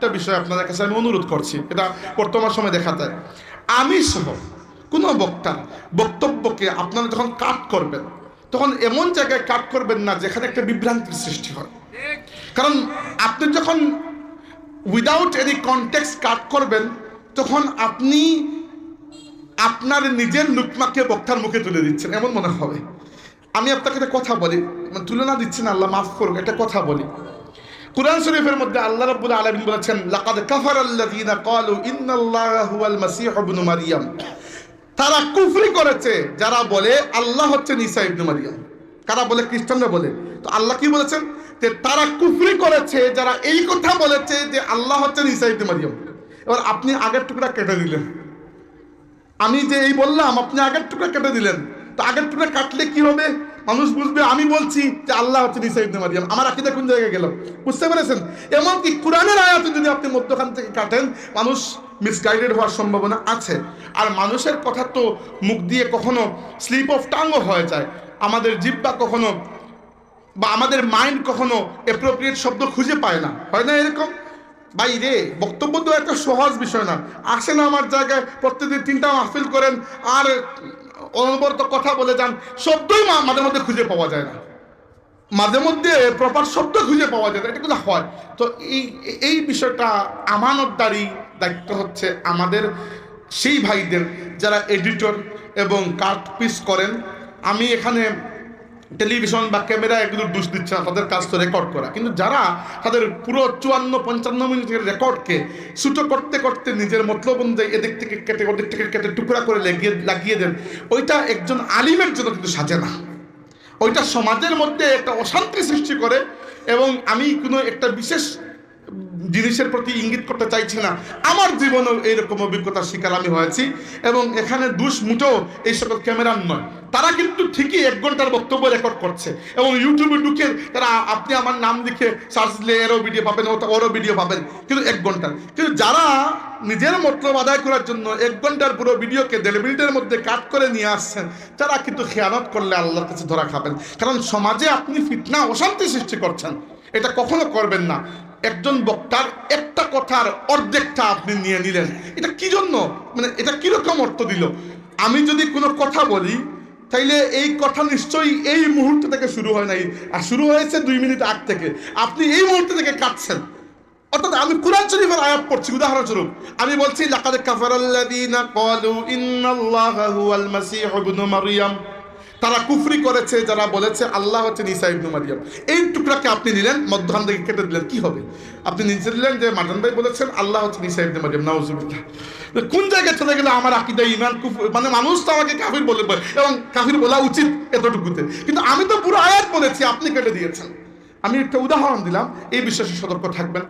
আরেকটা বিষয় আপনাদের কাছে আমি অনুরোধ করছি, এটা বর্তমান সময় দেখা যায়। আমি সহ কোনো বক্তা বক্তব্যকে আপনারা যখন কাট করবেন, তখন এমন জায়গায় কাট করবেন না যেখানে একটা বিভ্রান্তির সৃষ্টি হয়। কারণ আপনি যখন উইদাউট এনি কনটেক্সট কাট করবেন, তখন আপনি আপনার নিজের লুকমাকে বক্তার মুখে তুলে দিচ্ছেন, এমন মনে হবে। আমি আপনাকে একটা কথা বলি মানে তুলনা দিচ্ছেন আল্লাহ মাফ করুক, একটা কথা বলি। কুরআন শরীফের মধ্যে আল্লাহ রাব্বুল আলামিন বলেছেন, লাকাদ কাফারাল্লাযীনা ক্বালু ইন্নাল্লাহা হুয়াল মাসীহ ইবনু মারইয়াম তারা কুফরি করেছে, যারা বলে আল্লাহ হচ্ছেন ঈসা ইবনু মারইয়াম কারা বলে? খ্রিস্টানরা বলে। তো আল্লাহ কি বলেছেন? যে তারা কুফরি করেছে, যারা এই কথা বলেছে যে আল্লাহ হচ্ছেন ঈসা ইবনু মারইয়াম এবার আপনি আগের টুকরা কেটে দিলেন আমি যে এই বললাম, আপনি আগের টুকরা কেটে দিলেন। তো আগের টুকরা কাটলে কি হবে? মানুষ বুঝবে, আমি বলছি যে আল্লাহ হচ্ছে নিসা ইবনে মারিয়াম। আমার আকিদা কোন জায়গায় গেল? বুঝতে পেরেছেন? এমনকি কোরআনের আয়াত যদি আপনি মধ্যখান থেকে কাটেন, মানুষ মিসগাইডেড হওয়ার সম্ভাবনা আছে। আর মানুষের কথা তো মুখ দিয়ে কখনো স্লিপ অফ টাঙ্গও হয়ে যায়। আমাদের জিব্বা কখনো বা আমাদের মাইন্ড কখনো অ্যাপ্রোপ্রিয়েট শব্দ খুঁজে পায় না। হয় না এরকম? ভাই রে, বক্তব্য তো একটা সহজ বিষয় না। আসেন আমার জায়গায় প্রত্যেকদিন তিনটা মাহফিল করেন, আর অনবরত কথা বলে যান, শব্দই মাঝে মধ্যে খুঁজে পাওয়া যায় না। মাঝে মধ্যে প্রপার শব্দ খুঁজে পাওয়া যায় না, এটা কিন্তু হয়। তো এই এই বিষয়টা আমানতদারি দায়িত্ব হচ্ছে আমাদের সেই ভাইদের যারা এডিটর এবং কার্ড পিস করেন। আমি এখানে টেলিভিশন বা ক্যামেরা এগুলো দোষ দিচ্ছে না, তাদের কাজ তো রেকর্ড করা। কিন্তু যারা তাদের পুরো চুয়ান্ন, পঞ্চান্ন মিনিটের রেকর্ডকে ছোটো করতে করতে নিজের মতলব অনুযায়ী এদিক থেকে কেটে, ওদিক থেকে কেটে, টুকরা করে লাগিয়ে লাগিয়ে দেন, ওইটা একজন আলিমের জন্য কিন্তু সাজে না। ওইটা সমাজের মধ্যে একটা অশান্তি সৃষ্টি করে এবং আমি কোনো একটা বিশেষ জিনিসের প্রতি ইঙ্গিত করতে চাইছি না। আমার জীবনেও এইরকম অভিজ্ঞতার শিকার আমি হয়েছি এবং এখানে দুষ মুঠো এই সকল ক্যামেরার নয়। তারা কিন্তু ঠিকই এক ঘণ্টার বক্তব্য রেকর্ড করছে। এবং ইউটিউবে ঢুকে তারা, আপনি আমার নাম লিখে সার্চ দিলে এরও ভিডিও পাবেন ওরও ভিডিও পাবেন। কিন্তু এক ঘণ্টার কিন্তু যারা নিজের মতলব আদায় করার জন্য এক ঘণ্টার পুরো ভিডিওকে দেড় মিনিটের মধ্যে কাট করে নিয়ে আসছেন, তারা কিন্তু খেয়ানত করলে আল্লাহর কাছে ধরা খাবেন। কারণ সমাজে আপনি ফিটনা অশান্তি সৃষ্টি করছেন। এটা কখনো করবেন না। একজন বক্তার একটা কথার অর্ধেকটা আপনি নিয়ে নিলেন। এটা কি জন্য? মানে এটা কীরকম অর্থ দিল? আমি যদি কোনো কথা বলি তাইলে এই কথা নিশ্চয়ই এই মুহূর্ত থেকে শুরু হয় নাই। আর শুরু হয়েছে দুই মিনিট আগ থেকে। আপনি এই মুহূর্ত থেকে কাটছেন অর্থাৎ আমি কোরআন শরীফের আয়াত পড়ছি, উদাহরণস্বরূপ, আমি বলছি, লাকাদ কাফারাল্লাযীনা ক্বালু ইন্নাল্লাহা হুয়াল মাসীহ ইবনু মারইয়াম তারা কুফরি করেছে, যারা বলেছে, আল্লাহ হচ্ছে ঈসা ইবনু মারিয়াম। এই টুকরাকে আপনি নিলেন, মধ্যখান থেকে কেটে দিলেন, কি হবে? আপনি নিজে দিলেন যে মার্জান ভাই বলেছেন, আল্লাহ হচ্ছে ঈসা ইবনু মারিয়াম, নাউজুবিল্লাহ। কোন জায়গায় চলে গেলে আমার আকিদা ইমান মানে মানুষ তো আমাকে কাফির বলে এবং কাফির বলা উচিত এতটুকুতে। কিন্তু আমি তো পুরো আয়াত বলেছি, আপনি কেটে দিয়েছেন। আমি একটা উদাহরণ দিলাম, এই বিশ্বাসে সতর্ক থাকবেন।